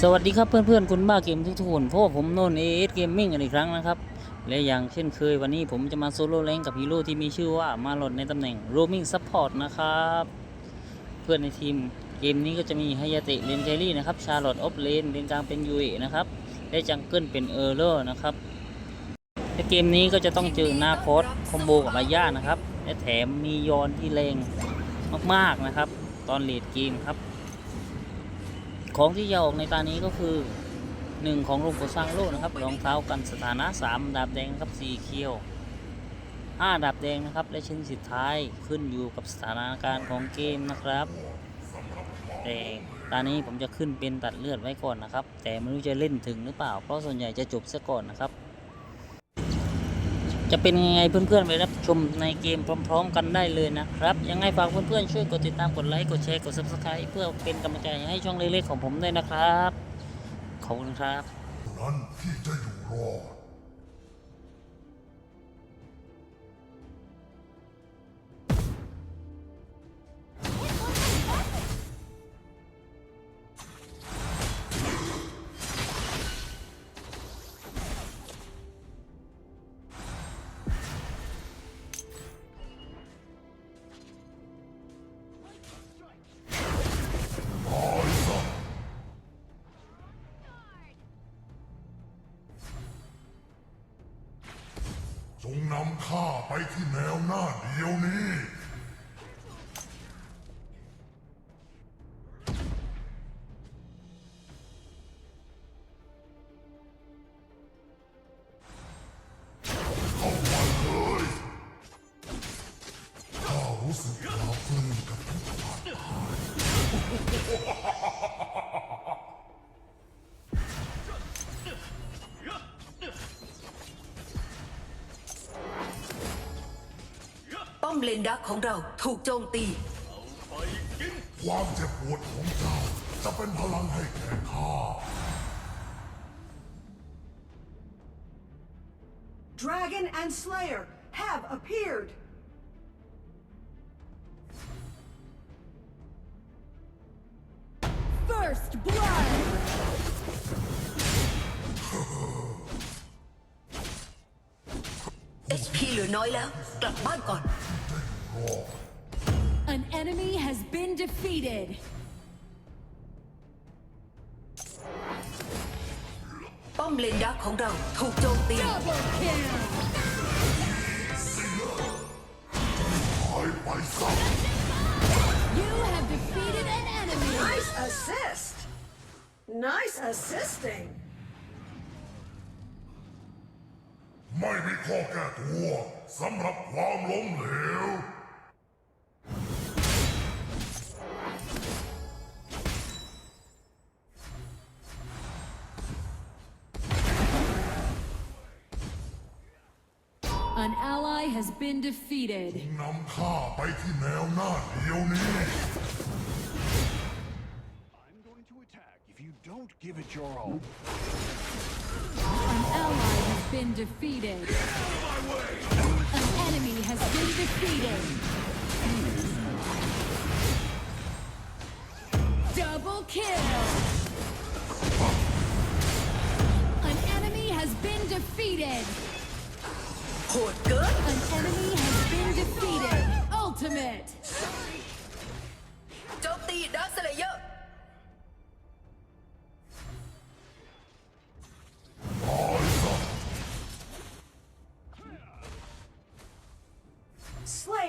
สวัสดีครับเพื่อนๆคุณบ้าเกมทุกๆคนพบกับผมโนนเอเอสเกมมิ่งกันอีกครั้งนะครับ และอย่างเช่นเคยวันนี้ผมจะมาโซโล่แรงกับฮีโร่ที่มีชื่อว่ามาหลดในตำแหน่ง roaming support นะครับ เพื่อนในทีมเกมนี้ก็จะมีไฮยาเตะเลนเจอรี่นะครับชาร์ลอตออฟเลนเลนกลางเป็นยูเอนะครับและจังเกิลเป็นเออร์เลอร์นะครับและเกมนี้ก็จะต้องเจอหน้าคอสคอมโบกับอาญานะครับและแถมมียอนที่แรงมากๆนะครับ ตอนเลดเกมครับ ของที่จะออกในตานี้ก็คือหนึ่งของโรงก่อสร้างโลกนะครับรองเท้ากันสถานะสามดาบแดงครับสี่เคียวห้าดาบแดงนะครับ และชิ้นสุดท้ายขึ้นอยู่กับสถานการณ์ของเกมนะครับแต่ตอนนี้ผมจะขึ้นเป็นตัดเลือดไว้ก่อนนะครับ แต่ไม่รู้จะเล่นถึงหรือเปล่า เพราะส่วนใหญ่จะจบซะก่อนนะครับ จะเป็นยังไงเพื่อนๆไปรับชมในเกมพร้อม ๆ กันได้เลยนะครับ ยังไงฝากเพื่อนๆช่วยกดติดตามกดไลค์กดแชร์กด subscribe เพื่อเป็นกำลังใจให้ช่องเล็กๆของผมด้วยนะครับ ขอบคุณครับ นั้นที่จะอยู่รอด ไปที่แนวหน้าเดียวนี้ เข้ามาเลยข้ารู้สึกปลาบปลื้มกับทุกอย่าง ป้อม เลนดักของเราถูกโจมตี ความเจ็บปวดของเจ้า จะเป็นพลังให้แก่ข้า Dragon and Slayer have appeared. First blood. ลือน้อยแล้ว กลับบ้านก่อน An enemy has been defeated. ป้อมเลนดักของเราถูกโจมตี Double kill. หายไปซะ You have defeated an enemy. Nice assist. Nice assisting. ไม่มีข้อแก้ตัวสำหรับความล้มเหลว An ally has been defeated. นำข้าไปที่แนวหน้าเดียวนี้ I'm going to attack if you don't give it your all. An ally has been defeated. An enemy has been defeated. Double kill. An enemy has been defeated. An enemy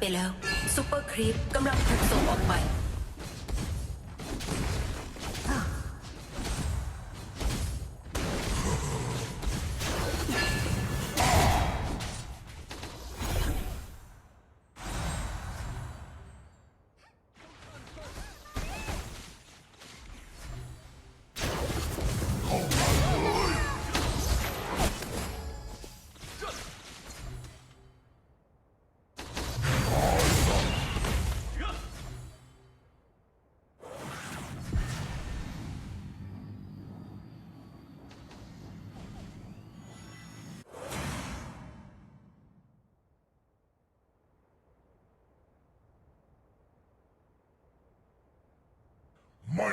ไปแล้วซูเปอร์ครีปกำลังถูกส่งออกไป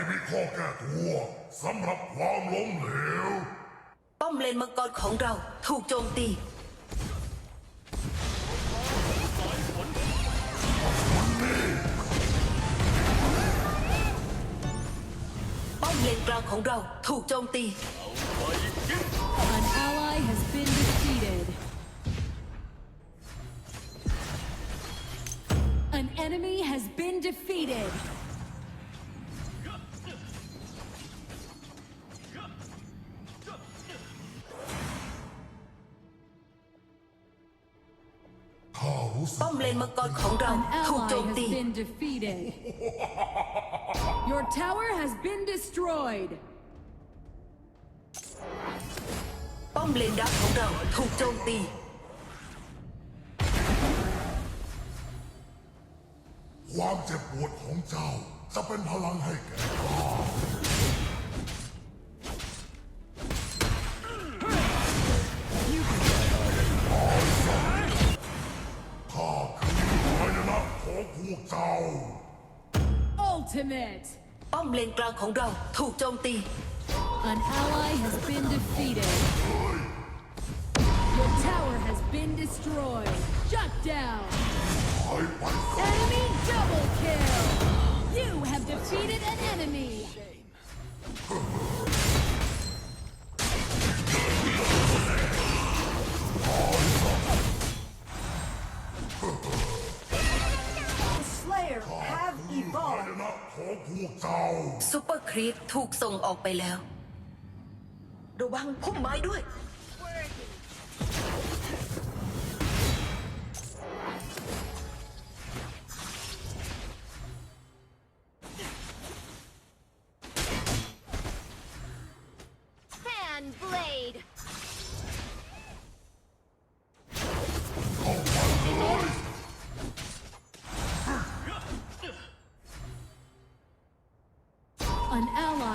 ม่มีข้อแก้ตัวสำหรับความล้มเหลว ป้อมเลนมังกรของเราถูกโจมตี ป้อมเลนกลางของเราถูกโจมตี An ally has been defeated. An enemy has been defeated. ป้อมเลนมังกรของเรา An ถูกโจ ally ม has ตี been defeated. Your tower has been destroyed. ป้อมเลนดักของเราถูกโจมตี ความเจ็บปวดของเจ้าจะเป็นพลังให้แก่ข้า Ultimate. ป้อมเลนกลางของเราถูกโจมตี An ally has been defeated. Your tower has been destroyed. Shut down. หายไปซะ Enemy ร์ครีตถูกส่งออกไปแล้ว ระวังพุ่มไม้ด้วย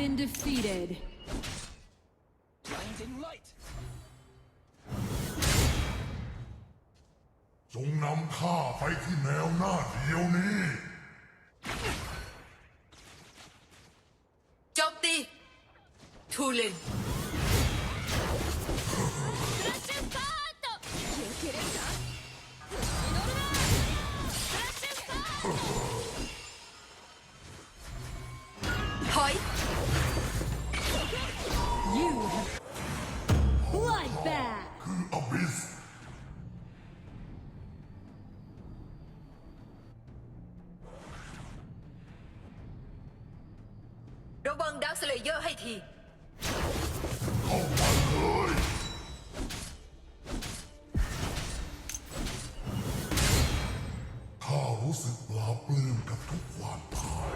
been defeated. Blinding light. จงนำข้าไปที่แนวหน้าเดียวนี้ โจมตีทูเลน เลเยอร์ให้ที เข้ามาเลยข้ารู้สึกปลาปลื้มกับทุกความพ่าย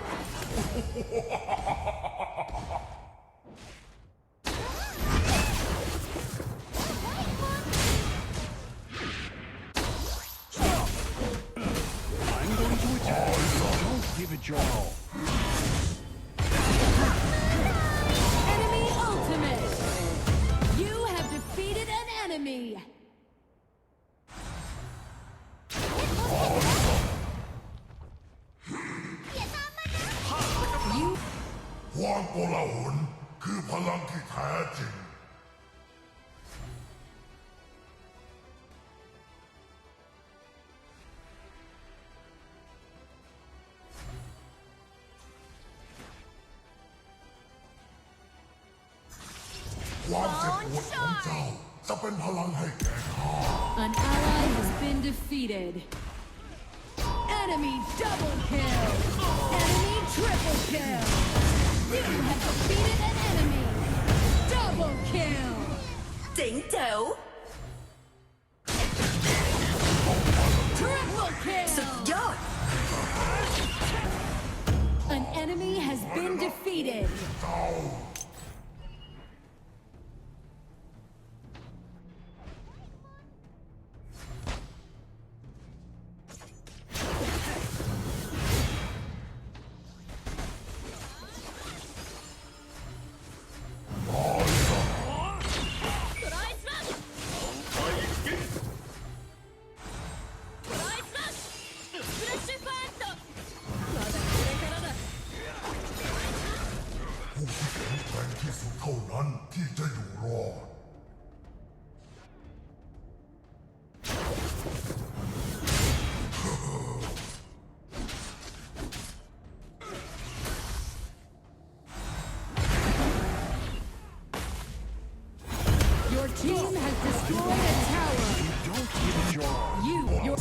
An ally has been defeated. Enemy double kill. Enemy triple kill. You have defeated an enemy. Double kill. เจ๋งเจ๋ว Triple kill. ดยอด An enemy has been defeated. เจ้า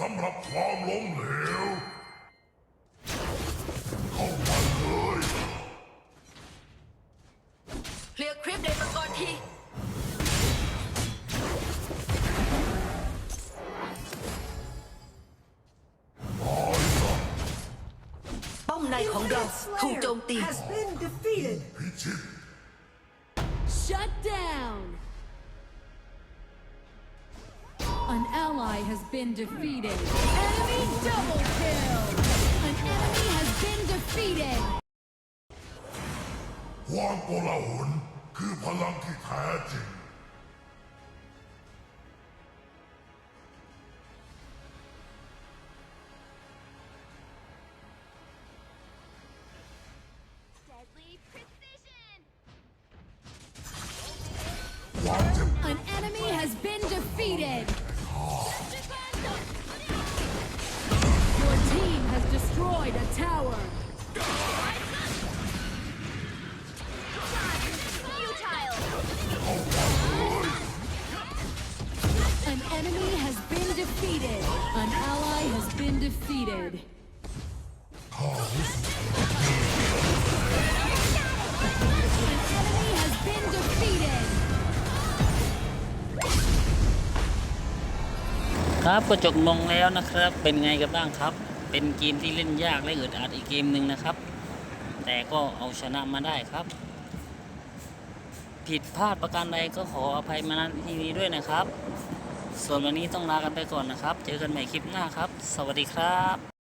สำหรับความล้มเหลว เข้ามาเลยเคลียร์คลิปในมังกรทีป้อมในของเรา Infinite ถูกโจ Slayer มตี has been defeated. พิชิต An ally has been defeated. Enemy double kill. An enemy has been defeated. ความโกลาหลคือพลังที่แท้จริง Deadly precision ความเจ็บ An An tower. An enemy has been defeated. An ally has been defeated. defeated. ครับก็จบลงแล้วนะครับ เป็นไงกันบ้างครับ เป็นเกมที่เล่นยากและอึดอัดอีกเกมหนึ่งนะครับ แต่ก็เอาชนะมาได้ครับ ผิดพลาดประการใดก็ขออภัยมาณที่นี้ด้วยนะครับ ส่วนวันนี้ต้องลากันไปก่อนนะครับ เจอกันใหม่คลิปหน้าครับ สวัสดีครับ